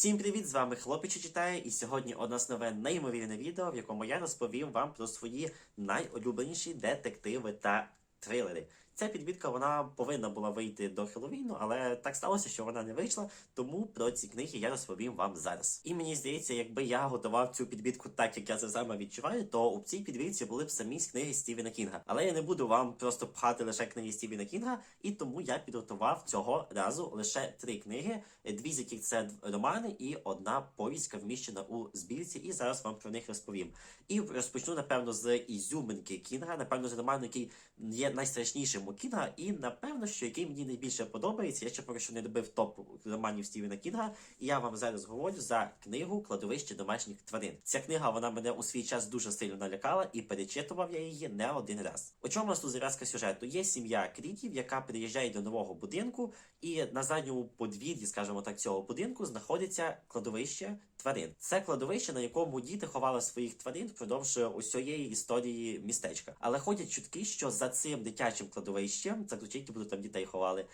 Всім привіт! З вами Хлопіче читає, і сьогодні у нас нове неймовірне відео, в якому я розповім вам про свої найулюбленіші детективи та трилери. Ця підбірка вона повинна була вийти до Хеллоуіну, але так сталося, що вона не вийшла. Тому про ці книги я розповім вам зараз. І мені здається, якби я готував цю підбірку так, як я це саме відчуваю, то у цій підбірці були б самі книги Стівена Кінга. Але я не буду вам просто пхати лише книги Стівена Кінга, і тому я підготував цього разу лише три книги, дві з яких це романи, і одна повістка вміщена у збірці. І зараз вам про них розповім. І розпочну напевно з ізюминки Кінга, напевно, з роману, який є найстрашнішим у Кінга, і напевно, що який мені найбільше подобається. Я ще поки що не добив топ романів Стівена Кінга, і я вам зараз говорю за книгу Кладовище домашніх тварин. Ця книга вона мене у свій час дуже сильно налякала, і перечитував я її не один раз. У чому у нас тут зав'язка сюжету? Є сім'я крітів, яка приїжджає до нового будинку, і на задньому подвір'ї, скажімо так, цього будинку знаходиться кладовище тварин. Це кладовище, на якому діти ховали своїх тварин впродовж усієї історії містечка. Але ходять чутки, що за цим дитячим кладовищем, це ключі, будуть там дітей ховали.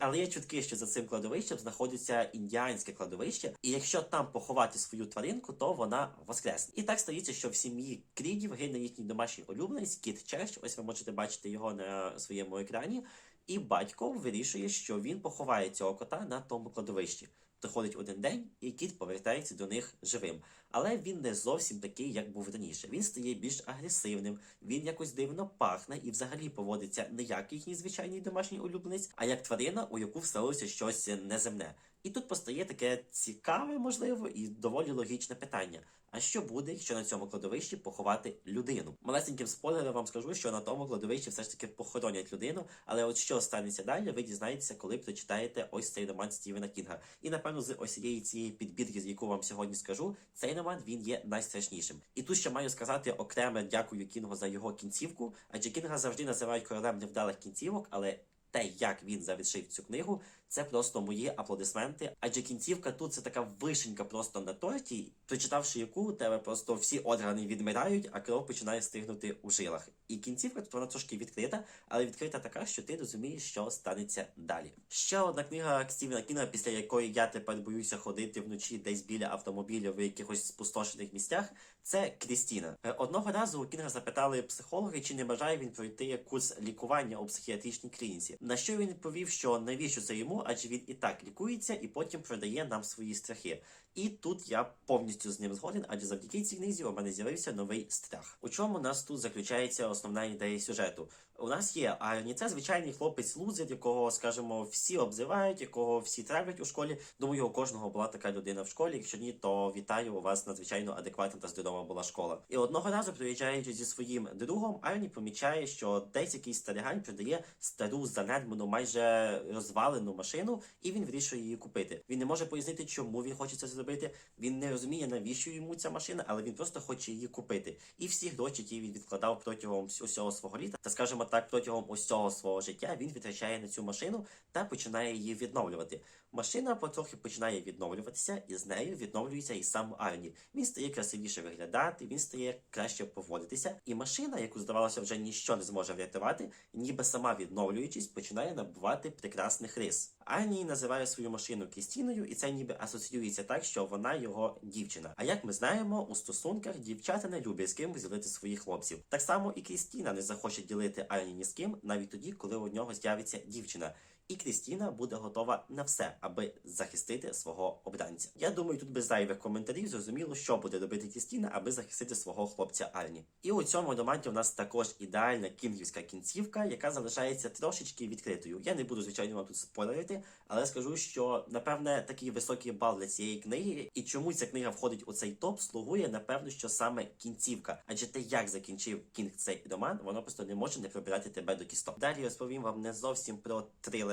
Але є чутки, що за цим кладовищем знаходиться індіанське кладовище, і якщо там поховати свою тваринку, то вона воскресне. І так стається, що в сім'ї Крідів гине їхній домашній улюбленець Кіт Черч. Ось ви можете бачити його на своєму екрані. І батько вирішує, що він поховає цього кота на тому кладовищі. Приходить один день, і кіт повертається до них живим. Але він не зовсім такий, як був раніше. Він стає більш агресивним, він якось дивно пахне і взагалі поводиться не як їхній звичайний домашній улюбленець, а як тварина, у яку вселилося щось неземне. І тут постає таке цікаве, можливо, і доволі логічне питання: а що буде, якщо на цьому кладовищі поховати людину? Малесеньким спойлером вам скажу, що на тому кладовищі все ж таки похоронять людину, але от що станеться далі, ви дізнаєтеся, коли прочитаєте ось цей роман Стівена Кінга. І напевно, з ось цієї підбірки, з яку вам сьогодні скажу, цей роман він є найстрашнішим. І тут ще маю сказати окреме дякую Кінгу за його кінцівку, адже Кінга завжди називають королем невдалих кінцівок, але те, як він завершив цю книгу, це просто мої аплодисменти. Адже кінцівка тут це така вишенька просто на торті, прочитавши яку у тебе просто всі органи відмирають, а кров починає стигнути у жилах. І кінцівка тут вона трошки відкрита, але відкрита така, що ти розумієш, що станеться далі. Ще одна книга Стівена Кінга, після якої я тепер боюся ходити вночі десь біля автомобіля в якихось спустошених місцях. Це Крістіна. Е, Одного разу у Кінга запитали психологи, чи не бажає він пройти курс лікування у психіатричній клініці. На що він відповів, що навіщо це йому, адже він і так лікується, і потім продає нам свої страхи. І тут я повністю з ним згоден, адже завдяки цій книзі у мене з'явився новий страх. У чому у нас тут заключається основна ідея сюжету? У нас є Арні, це звичайний хлопець лузер, якого, скажімо, всі обзивають, якого всі травлять у школі. Думаю, у кожного була така людина в школі. Якщо ні, то вітаю у вас надзвичайно адекватна та здорова була школа. І одного разу, приїжджаючи зі своїм другом, Арні помічає, що десь якийсь старигань продає стару занедбану, майже розвалену машину, і він вирішує її купити. Він не може пояснити, чому він хоче це зробити. Він не розуміє, навіщо йому ця машина, але він просто хоче її купити. І всі гроші, які він відкладав протягом усього свого літа, та скажімо так, протягом усього свого життя, він витрачає на цю машину та починає її відновлювати. Машина потрохи починає відновлюватися, і з нею відновлюється і сам Арні. Він стає красивіше виглядати, він стає краще поводитися. І машина, яку здавалося, вже ніщо не зможе врятувати, ніби сама відновлюючись, починає набувати прекрасних рис. Арні називає свою машину Крістіною, і це ніби асоціюється так, що вона його дівчина. А як ми знаємо, у стосунках дівчата не люблять з ким ділити своїх хлопців. Так само і Крістіна не захоче ділити Ані ні з ким, навіть тоді, коли у нього з'явиться дівчина. І Крістіна буде готова на все, аби захистити свого обранця. Я думаю, тут без зайвих коментарів зрозуміло, що буде робити Крістіна, аби захистити свого хлопця Арні. І у цьому романі у нас також ідеальна кінгівська кінцівка, яка залишається трошечки відкритою. Я не буду звичайно вам тут спойлерити, але скажу, що напевне такий високий бал для цієї книги, і чому ця книга входить у цей топ, слугує напевно, що саме кінцівка. Адже те, як закінчив Кінг цей роман, воно просто не може не пробирати тебе до кісток. Далі розповім вам не зовсім про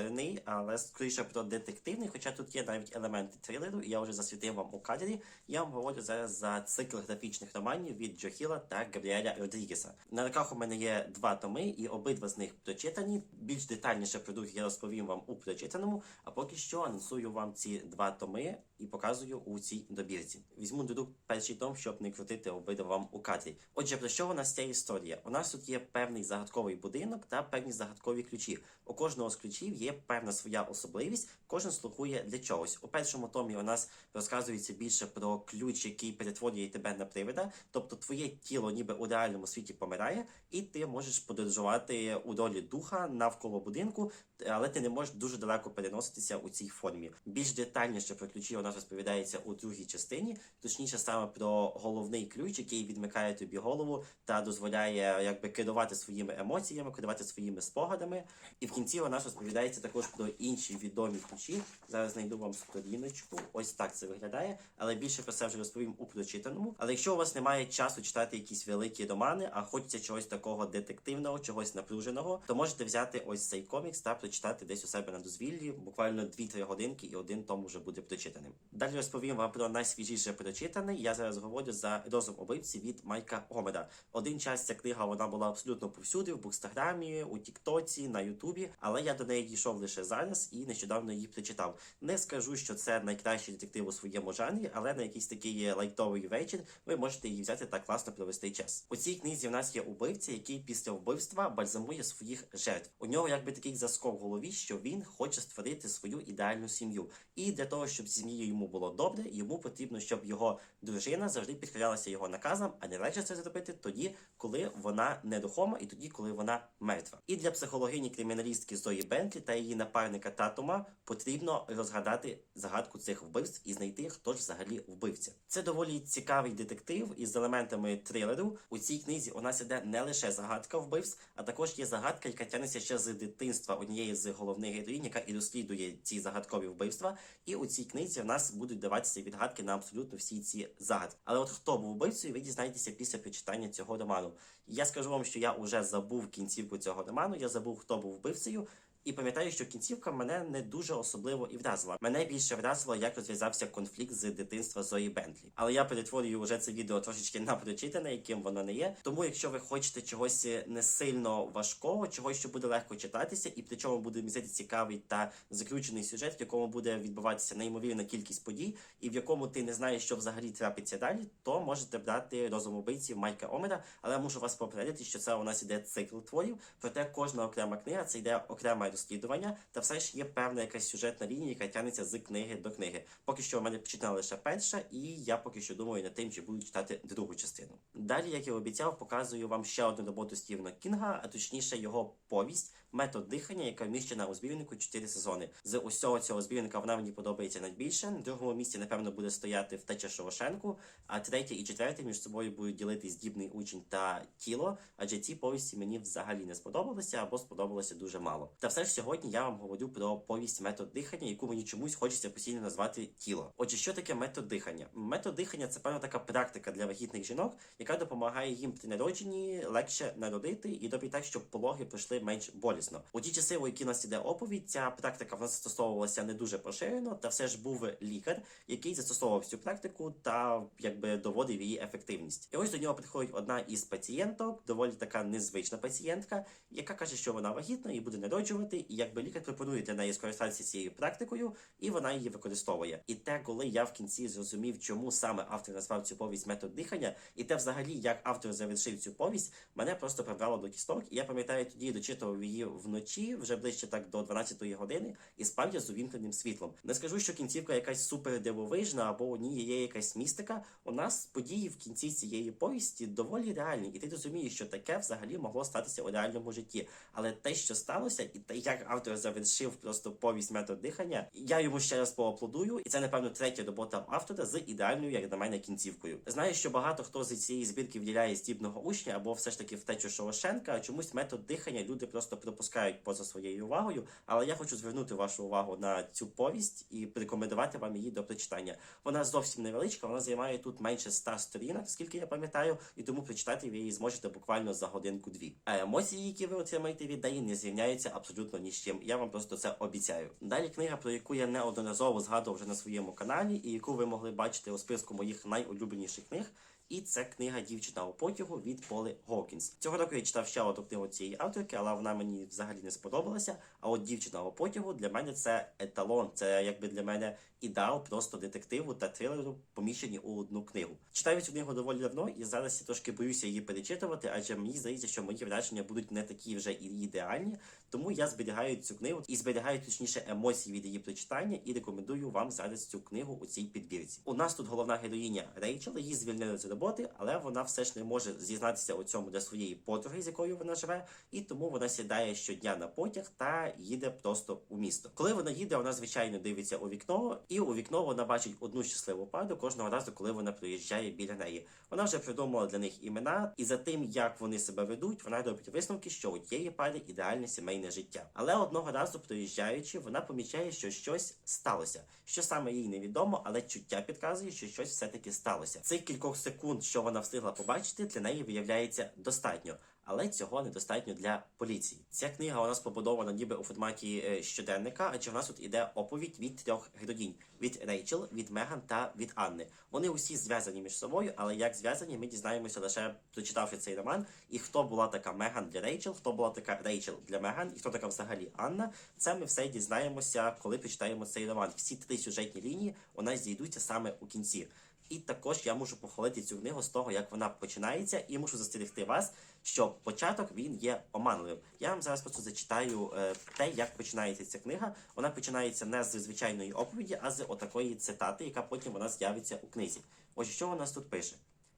трилерний, але скоріше про детективний, хоча тут є навіть елементи трилеру, і я вже засвітив вам у кадрі. Я вам говорю зараз за цикл графічних романів від Джо Хіла та Габріеля Родрігеса. На руках у мене є два томи, і обидва з них прочитані. Більш детальніше про друг я розповім вам у прочитаному, а поки що анонсую вам ці два томи і показую у цій добірці. Візьму до рук перший том, щоб не крутити обидва вам у кадрі. Отже, про що у нас ця історія? У нас тут є певний загадковий будинок та певні загадкові ключі. У кожного з ключів є є певна своя особливість. Кожен слугує для чогось. У першому томі у нас розказується більше про ключ, який перетворює тебе на привида. Тобто твоє тіло ніби у реальному світі помирає, і ти можеш подорожувати у долі духа навколо будинку, але ти не можеш дуже далеко переноситися у цій формі. Більш детальніше про ключі у нас розповідається у другій частині, точніше саме про головний ключ, який відмикає тобі голову та дозволяє якби керувати своїми емоціями, керувати своїми спогадами. І в кінці у нас розповідається також про інші відомі ключі. Зараз знайду вам сторіночку. Ось так це виглядає. Але більше про це вже розповім у прочитаному. Але якщо у вас немає часу читати якісь великі романи, а хочеться чогось такого детективного, чогось напруженого, то можете взяти ось цей комікс та прочитати десь у себе на дозвіллі, буквально 2-3 годинки, і один том вже буде прочитаним. Далі розповім вам про найсвіжіше прочитаний. Я зараз говорю за розум убивці від Майка Гомеда. Один час ця книга вона була абсолютно повсюди, в букстаграмі, у Тіктоці, на Ютубі, але я до неї дійшов лише зараз і нещодавно її прочитав. Не скажу, що це найкращий детектив у своєму жанрі, але на якийсь такий лайтовий вечір ви можете її взяти та класно провести час. У цій книзі в нас є убивця, який після вбивства бальзамує своїх жертв. У нього якби такий заскок в голові, що він хоче створити свою ідеальну сім'ю. І для того, щоб сім'єю йому було добре, йому потрібно, щоб його дружина завжди підкорялася його наказам, а не легше це зробити тоді, коли вона недохома, і тоді, коли вона мертва. І для психологині криміналістки Зої Бентлі та її напарника Татума потрібно розгадати загадку цих вбивств і знайти, хто ж взагалі вбивця. Це доволі цікавий детектив із елементами трилеру. У цій книзі у нас іде не лише загадка вбивств, а також є загадка, яка тягнеться ще з дитинства однієї з головних героїнь, яка і розслідує ці загадкові вбивства. І у цій книзі в нас будуть даватися відгадки на абсолютно всі ці загадки. Але от хто був вбивцею, ви дізнаєтеся після прочитання цього роману. Я скажу вам, що я вже забув кінцівку цього роману. Я забув, хто був вбивцею. І пам'ятаю, що кінцівка мене не дуже особливо і вразила. Мене більше вразило, як розв'язався конфлікт з дитинства Зої Бентлі. Але я перетворюю вже це відео трошечки на прочитане, яким воно не є. Тому, якщо ви хочете чогось не сильно важкого, чогось, що буде легко читатися, і при чому буде містити цікавий та закручений сюжет, в якому буде відбуватися неймовірна кількість подій, і в якому ти не знаєш, що взагалі трапиться далі, то можете брати розум убийців Майка Омера. Але мушу вас попередити, що це у нас іде цикл творів. Проте кожна окрема книга це йде окрема розслідування, та все ж є певна якась сюжетна лінія, яка тягнеться з книги до книги. Поки що у мене почитала лише перша, і я поки що думаю над тим, чи буду читати другу частину. Далі, як я обіцяв, показую вам ще одну роботу Стівена Кінга, а точніше його повість. Метод дихання, яка вміщена у збірнику 4 сезони. З усього цього збірника вона мені подобається найбільше. На другому місці, напевно, буде стояти втеча Шорошенку, а третє і четверте між собою будуть ділити здібний учень та тіло, адже ці повісті мені взагалі не сподобалися або сподобалося дуже мало. Та все ж сьогодні я вам говорю про повість метод дихання, яку мені чомусь хочеться постійно назвати тіло. Отже, що таке метод дихання? Метод дихання це певна така практика для вагітних жінок, яка допомагає їм при народженні легше народити і робить так, щоб пологи пройшли менш болісно. У ті часи, у які нас іде оповідь, ця практика в нас застосовувалася не дуже поширено, та все ж був лікар, який застосовував цю практику та якби доводив її ефективність. І ось до нього приходить одна із пацієнток, доволі така незвична пацієнтка, яка каже, що вона вагітна і буде народжувати, і якби лікар пропонує для неї скористатися цією практикою, і вона її використовує. І те, коли я в кінці зрозумів, чому саме автор назвав цю повість метод дихання, і те, взагалі, як автор завершив цю повість, мене просто прибрало до кісток. І я пам'ятаю, тоді дочитував її вночі, вже ближче так до 12-ї години, і спав я з увімкненим світлом. Не скажу, що кінцівка якась супер дивовижна, або у ній є якась містика. У нас події в кінці цієї повісті доволі реальні, і ти розумієш, що таке взагалі могло статися у реальному житті. Але те, що сталося, і те, як автор завершив просто повість метод дихання, я йому ще раз поаплодую, і це напевно третя робота автора з ідеальною, як на мене, кінцівкою. Знаю, що багато хто з цієї збірки вділяє здібного учня або все ж таки втечу Шорошенка, а чомусь метод дихання люди просто пропускають поза своєю увагою. Але я хочу звернути вашу увагу на цю повість і порекомендувати вам її до прочитання. Вона зовсім невеличка, вона займає тут менше 100 сторінок, скільки я пам'ятаю, і тому прочитати ви її зможете буквально за годинку-дві. А емоції, які ви отримаєте від неї, не зрівняються абсолютно ні з чим. Я вам просто це обіцяю. Далі книга, про яку я неодноразово згадував вже на своєму каналі, і яку ви могли бачити у списку моїх найулюбленіших книг. І це книга Дівчина у потягу від Поли Гокінс. Цього року я читав ще одну книгу цієї авторки, але вона мені взагалі не сподобалася. А от дівчина у потягу для мене це еталон. Це якби для мене ідеал просто детективу та трилеру поміщені у одну книгу. Читаю цю книгу доволі давно, і зараз я трошки боюся її перечитувати, адже мені здається, що мої враження будуть не такі вже ідеальні. Тому я зберігаю цю книгу і зберігаю точніше емоції від її прочитання і рекомендую вам зараз цю книгу у цій підбірці. У нас тут головна героїня Рейчел, її звільнили з роботи, але вона все ж не може зізнатися у цьому для своєї подруги, з якою вона живе, і тому вона сідає щодня на потяг та їде просто у місто. Коли вона їде, вона звичайно дивиться у вікно, і у вікно вона бачить одну щасливу пару кожного разу, коли вона проїжджає біля неї. Вона вже придумала для них імена, і за тим, як вони себе ведуть, вона робить висновки, що у тієї пари ідеальне сімейне життя. Але одного разу, приїжджаючи, вона помічає, що щось сталося. Що саме їй невідомо, але чуття підказує, що щось все-таки сталося. Цих кількох секунд, що вона встигла побачити, для неї виявляється достатньо. Але цього недостатньо для поліції. Ця книга у нас побудована ніби у форматі е, щоденника, адже в нас тут іде оповідь від трьох героїнь: від Рейчел, від Меган та від Анни. Вони усі зв'язані між собою, але як зв'язані, ми дізнаємося лише прочитавши цей роман. І хто була така Меган для Рейчел, хто була така Рейчел для Меган, і хто така взагалі Анна. Це ми все дізнаємося, коли прочитаємо цей роман. Всі три сюжетні лінії у нас зійдуться саме у кінці. І також я можу похвалити цю книгу з того, як вона починається, і мушу застерегти вас, що початок він є оманливим. Я вам зараз просто зачитаю е, те, як починається ця книга. Вона починається не з звичайної оповіді, а з отакої цитати, яка потім вона з'явиться у книзі. Ось що нас тут пише: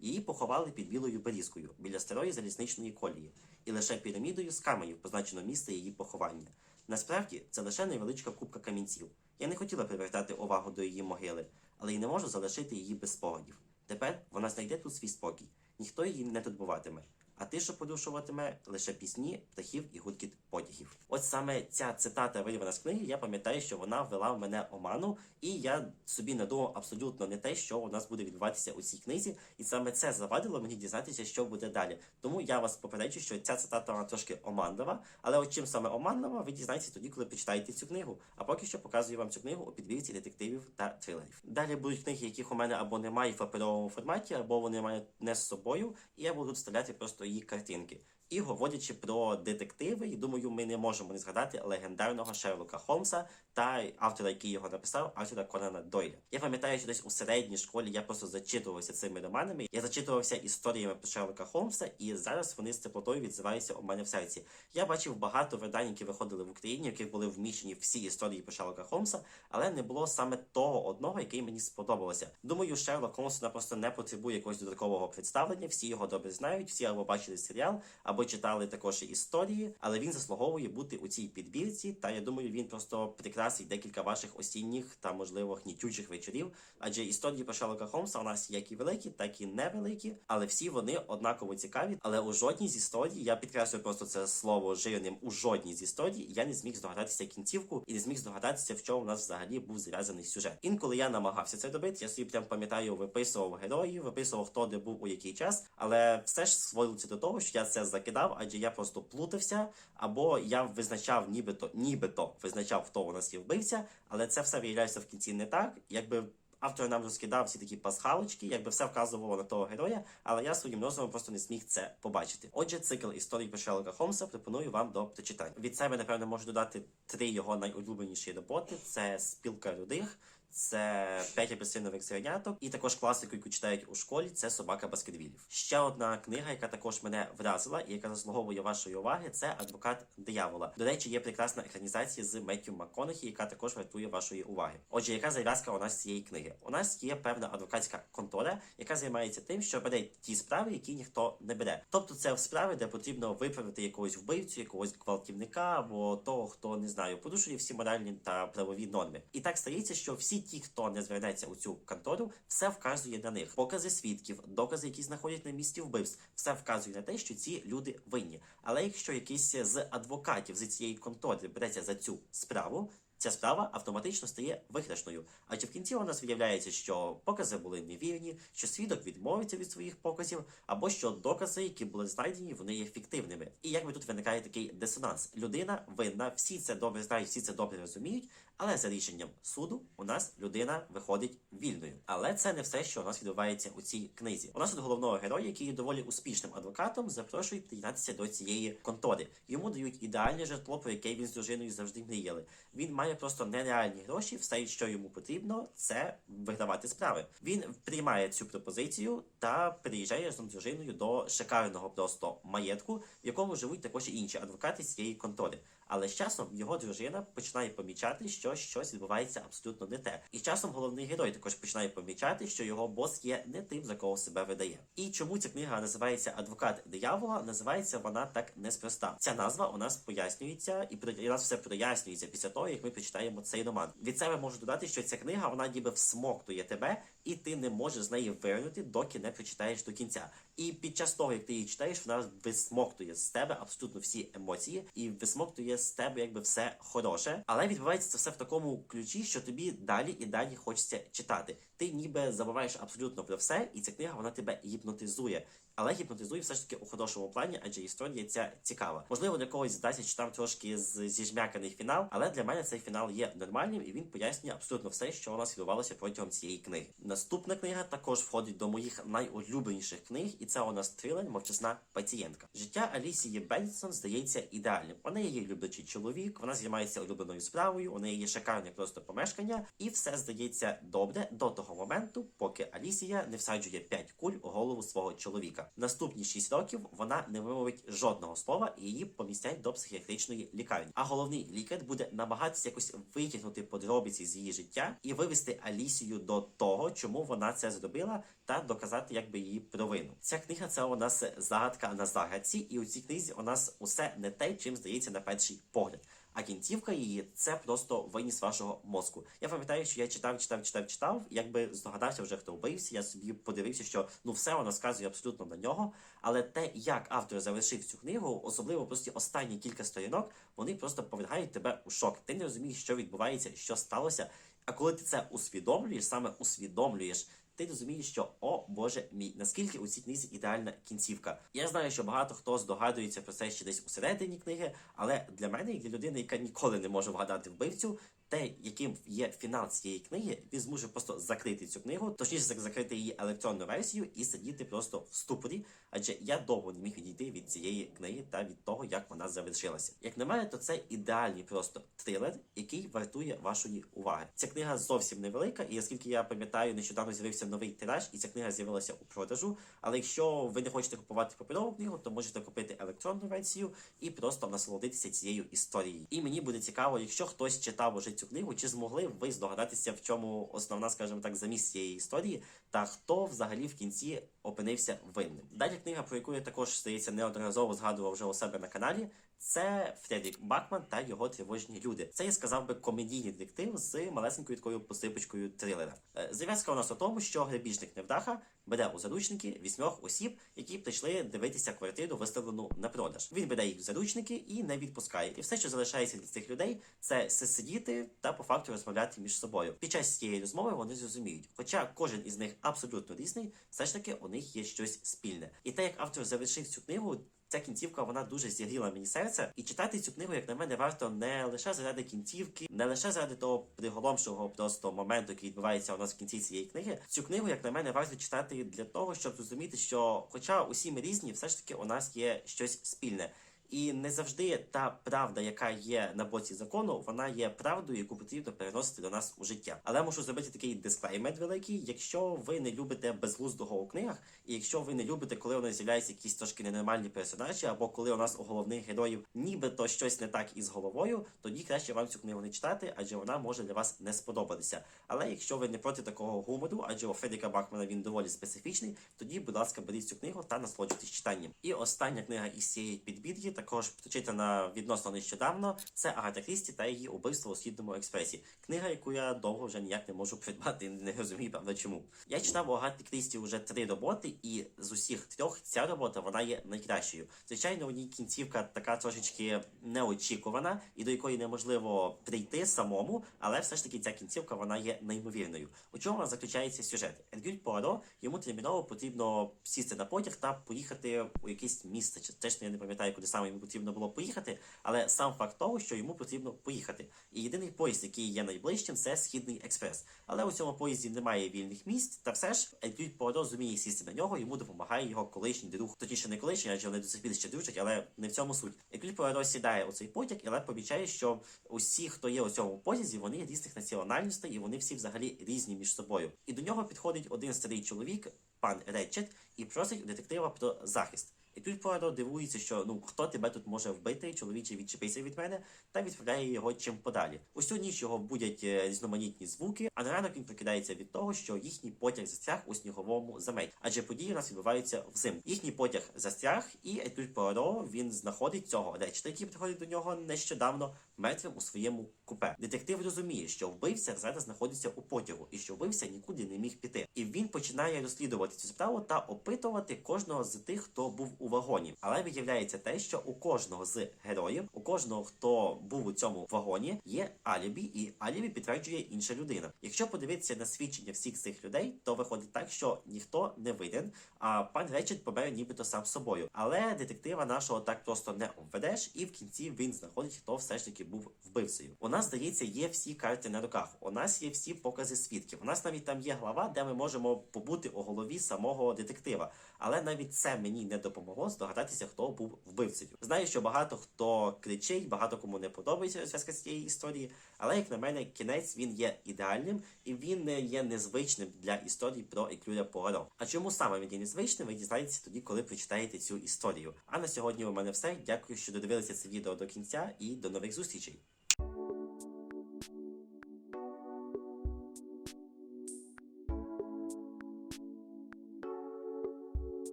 її поховали під білою берізкою біля старої залізничної колії, і лише пірамідою з каменів позначено місце її поховання. Насправді це лише невеличка купка камінців. Я не хотіла привертати увагу до її могили, але й не можу залишити її без спогадів. Тепер вона знайде тут свій спокій, ніхто її не турбуватиме. А тиша подушуватиме лише пісні, птахів і гудкіт потягів. От саме ця цитата вирвана з книги. Я пам'ятаю, що вона ввела в мене оману, і я собі надумав абсолютно не те, що у нас буде відбуватися у цій книзі, і саме це завадило мені дізнатися, що буде далі. Тому я вас попереджу, що ця цитата вона трошки оманлива, але от чим саме оманлива, ви дізнаєтеся тоді, коли почитаєте цю книгу. А поки що показую вам цю книгу у підбірці детективів та трилерів. Далі будуть книги, яких у мене або немає в паперовому форматі, або вони мають не з собою, і я буду вставляти просто її картинки. І говорячи про детективи, і думаю, ми не можемо не згадати легендарного Шерлока Холмса та автора, який його написав, автора Конана Дойля. Я пам'ятаю, що десь у середній школі я просто зачитувався цими романами. Я зачитувався історіями про Шерлока Холмса, і зараз вони з теплотою відзиваються у мене в серці. Я бачив багато видань, які виходили в Україні, в яких були вміщені всі історії про Шерлока Холмса, але не було саме того одного, який мені сподобалося. Думаю, Шерлок Холмс просто не потребує якогось додаткового представлення. Всі його добре знають, всі або бачили серіал, або читали також історії, але він заслуговує бути у цій підбірці. Та я думаю, він просто прикрасить декілька ваших осінніх та можливо гнітючих вечорів. Адже історії про Шерлока Холмса у нас як і великі, так і невеликі, але всі вони однаково цікаві. Але у жодній з історій я підкреслюю просто це слово жирним у жодній з історій. Я не зміг здогадатися кінцівку і не зміг здогадатися, в чому у нас взагалі був зв'язаний сюжет. Інколи я намагався це робити. Я собі прям пам'ятаю, виписував героїв, виписував хто де був у який час, але все ж сводиться до того, що я це закидав, адже я просто плутався, або я визначав, нібито, нібито визначав, хто у нас є вбивця, але це все виявляється в кінці не так, якби. Автор нам розкидав всі такі пасхалочки, якби все вказувало на того героя, але я своїм розумом просто не зміг це побачити. Отже, цикл історій про Шерлока Холмса пропоную вам до прочитання. Від себе, напевно, можу додати три його найулюбленіші роботи: це спілка рудих. Це п'ять апельсинових зерняток, і також класику, яку читають у школі, це собака баскетвілів. Ще одна книга, яка також мене вразила і яка заслуговує вашої уваги, це адвокат диявола. До речі, є прекрасна екранізація з Меттю МакКонахі, яка також вартує вашої уваги. Отже, яка зав'язка у нас цієї книги? У нас є певна адвокатська контора, яка займається тим, що бере ті справи, які ніхто не бере. Тобто, це справи, де потрібно виправити якогось вбивцю, якогось гвалтівника або того, хто не знаю, порушує всі моральні та правові норми. І так стається, що всі ті, хто не звернеться у цю контору, все вказує на них. Покази свідків, докази, які знаходять на місці вбивств, все вказує на те, що ці люди винні. Але якщо якийсь з адвокатів з цієї контори береться за цю справу. Ця справа автоматично стає виграшною. Адже в кінці у нас виявляється, що покази були невірні, що свідок відмовиться від своїх показів, або що докази, які були знайдені, вони є фіктивними. І якби тут виникає такий дисонанс. Людина винна, всі це добре знають, всі це добре розуміють. Але за рішенням суду у нас людина виходить вільною. Але це не все, що у нас відбувається у цій книзі. У нас тут головного героя, який є доволі успішним адвокатом, запрошують приєднатися до цієї контори. Йому дають ідеальне житло, про яке він з дружиною завжди мріяли. Він має просто нереальні гроші. Все, що йому потрібно, це вигравати справи. Він приймає цю пропозицію та приїжджає з дружиною до шикарного просто маєтку, в якому живуть також і інші адвокати цієї контори. Але з часом його дружина починає помічати, що щось відбувається абсолютно не те. І часом головний герой також починає помічати, що його бос є не тим, за кого себе видає. І чому ця книга називається Адвокат диявола? Називається вона так неспроста. Ця назва у нас пояснюється, і про- нас все прояснюється після того, як ми прочитаємо цей роман. Від себе можу додати, що ця книга вона ніби всмоктує тебе, і ти не можеш з неї вирнути, доки не прочитаєш до кінця. І під час того, як ти її читаєш, вона висмоктує з тебе абсолютно всі емоції і висмоктує з тебе якби все хороше. Але відбувається це все в такому ключі, що тобі далі і далі хочеться читати. Ти ніби забуваєш абсолютно про все, і ця книга вона тебе гіпнотизує. Але гіпнотизує все ж таки у хорошому плані, адже історія ця цікава. Можливо, для когось здасться, що там трошки зіжмяканий фінал, але для мене цей фінал є нормальним і він пояснює абсолютно все, що у нас відбувалося протягом цієї книги. Наступна книга також входить до моїх найулюбленіших книг, і це у нас трилер Мовчасна пацієнтка. Життя Алісії Бенсон здається ідеальним. Вона є люблячий чоловік, вона займається улюбленою справою, у неї є шикарне просто помешкання, і все здається добре до того моменту, поки Алісія не всаджує 5 куль у голову свого чоловіка. Наступні 6 років вона не вимовить жодного слова і її помістять до психіатричної лікарні. А головний лікар буде намагатися якось витягнути подробиці з її життя і вивести Алісію до того, чому вона це зробила, та доказати якби її провину. Ця книга це у нас загадка на загадці, і у цій книзі у нас усе не те, чим здається на перший погляд. А кінцівка її це просто виніс вашого мозку. Я пам'ятаю, що я читав, читав, читав, читав. Якби здогадався вже хто вбився. Я собі подивився, що ну все воно сказує абсолютно на нього. Але те, як автор завершив цю книгу, особливо просто останні кілька сторінок, вони просто повергають тебе у шок. Ти не розумієш, що відбувається, що сталося. А коли ти це усвідомлюєш, саме усвідомлюєш. Ти розумієш, що о Боже мій, наскільки у цій книзі ідеальна кінцівка. Я знаю, що багато хто здогадується про це ще десь у середині книги, але для мене, як для людини, яка ніколи не може вгадати вбивцю, те, яким є фінал цієї книги, він зможе просто закрити цю книгу, точніше зак- закрити її електронну версію і сидіти просто в ступорі. Адже я довго не міг відійти від цієї книги та від того, як вона завершилася. Як на мене, то це ідеальний просто трилер, який вартує вашої уваги. Ця книга зовсім невелика, і оскільки я пам'ятаю, нещодавно з'явився новий тираж, і ця книга з'явилася у продажу. Але якщо ви не хочете купувати паперову книгу, то можете купити електронну версію і просто насолодитися цією історією. І мені буде цікаво, якщо хтось читав уже цю книгу, чи змогли ви здогадатися, в чому основна, скажімо так, замість цієї історії, та хто взагалі в кінці опинився винним. Далі книга, про яку я також здається неодноразово згадував вже у себе на каналі. Це Фредерік Бакман та його тривожні люди. Це я сказав би комедійний детектив з малесенькою такою посипочкою трилера. Е, Зав'язка у нас у тому, що грабіжник невдаха бере у заручники вісьмох осіб, які прийшли дивитися квартиру, виставлену на продаж. Він бере їх в заручники і не відпускає. І все, що залишається для цих людей, це сидіти та по факту розмовляти між собою. Під час цієї розмови вони зрозуміють. Хоча кожен із них абсолютно різний, все ж таки у них є щось спільне. І те, як автор завершив цю книгу. Ця кінцівка вона дуже зігріла мені серце, і читати цю книгу, як на мене, варто не лише заради кінцівки, не лише заради того приголомшого просто моменту, який відбувається у нас в кінці цієї книги. Цю книгу, як на мене, варто читати для того, щоб зрозуміти, що, хоча усі ми різні, все ж таки у нас є щось спільне. І не завжди та правда, яка є на боці закону, вона є правдою, яку потрібно переносити до нас у життя. Але мушу зробити такий дисклеймер великий. Якщо ви не любите безглуздого у книгах, і якщо ви не любите, коли у нас з'являються якісь трошки ненормальні персонажі, або коли у нас у головних героїв нібито щось не так із головою, тоді краще вам цю книгу не читати, адже вона може для вас не сподобатися. Але якщо ви не проти такого гумору, адже у Федеріка Бакмана він доволі специфічний, тоді, будь ласка, беріть цю книгу та насолоджуйтесь читанням. І остання книга із цієї підбірки також прочитана відносно нещодавно. Це Агата Крісті та її убивство у східному експресі. Книга, яку я довго вже ніяк не можу придбати, не розумію, правда, чому. Я читав у Агаті Крісті вже три роботи, і з усіх трьох ця робота вона є найкращою. Звичайно, у ній кінцівка така трошечки неочікувана і до якої неможливо прийти самому, але все ж таки ця кінцівка вона є неймовірною. У чому вона заключається сюжет? Еркюль Пуаро йому терміново потрібно сісти на потяг та поїхати у якесь місце. Чесно, я не пам'ятаю, куди саме йому потрібно було поїхати, але сам факт того, що йому потрібно поїхати. І єдиний поїзд, який є найближчим, це східний експрес. Але у цьому поїзді немає вільних місць, та все ж Еркюль Пуаро зуміє сісти на нього, йому допомагає його колишній друг. Точніше, не колишній, адже вони до сих пір ще дружать, але не в цьому суть. Еркюль Пуаро сідає у цей потяг, але помічає, що усі, хто є у цьому потязі, вони різних національностей, і вони всі взагалі різні між собою. І до нього підходить один старий чоловік, пан Речет, і просить детектива про захист. І тут Пуаро дивується, що ну хто тебе тут може вбити, чоловіче відчепися від мене, та відправляє його чим подалі. Усю ніч його будять е, різноманітні звуки, а на ранок він прокидається від того, що їхній потяг застряг у сніговому заметі. Адже події у нас відбуваються взимку. Їхній потяг застряг, і Етюль Пуаро він знаходить цього речта, який приходить до нього нещодавно мертвим у своєму купе. Детектив розуміє, що вбивця зараз знаходиться у потягу, і що вбивця нікуди не міг піти. І він починає розслідувати цю справу та опитувати кожного з тих, хто був у вагоні. Але виявляється те, що у кожного з героїв, у кожного, хто був у цьому вагоні, є алібі, і алібі підтверджує інша людина. Якщо подивитися на свідчення всіх цих людей, то виходить так, що ніхто не винен, а пан Речет помер нібито сам собою. Але детектива нашого так просто не обведеш, і в кінці він знаходить, хто все ж таки був вбивцею. Нас здається, є всі карти на руках. У нас є всі покази свідків. У нас навіть там є глава, де ми можемо побути у голові самого детектива. Але навіть це мені не допомогло здогадатися, хто був вбивцею. Знаю, що багато хто кричить, багато кому не подобається зв'язка з цієї історії. Але як на мене, кінець він є ідеальним і він є незвичним для історії про Екюля Пуаро. А чому саме він є незвичним, ви дізнаєтеся тоді, коли прочитаєте цю історію. А на сьогодні у мене все. Дякую, що додивилися це відео до кінця, і до нових зустрічей.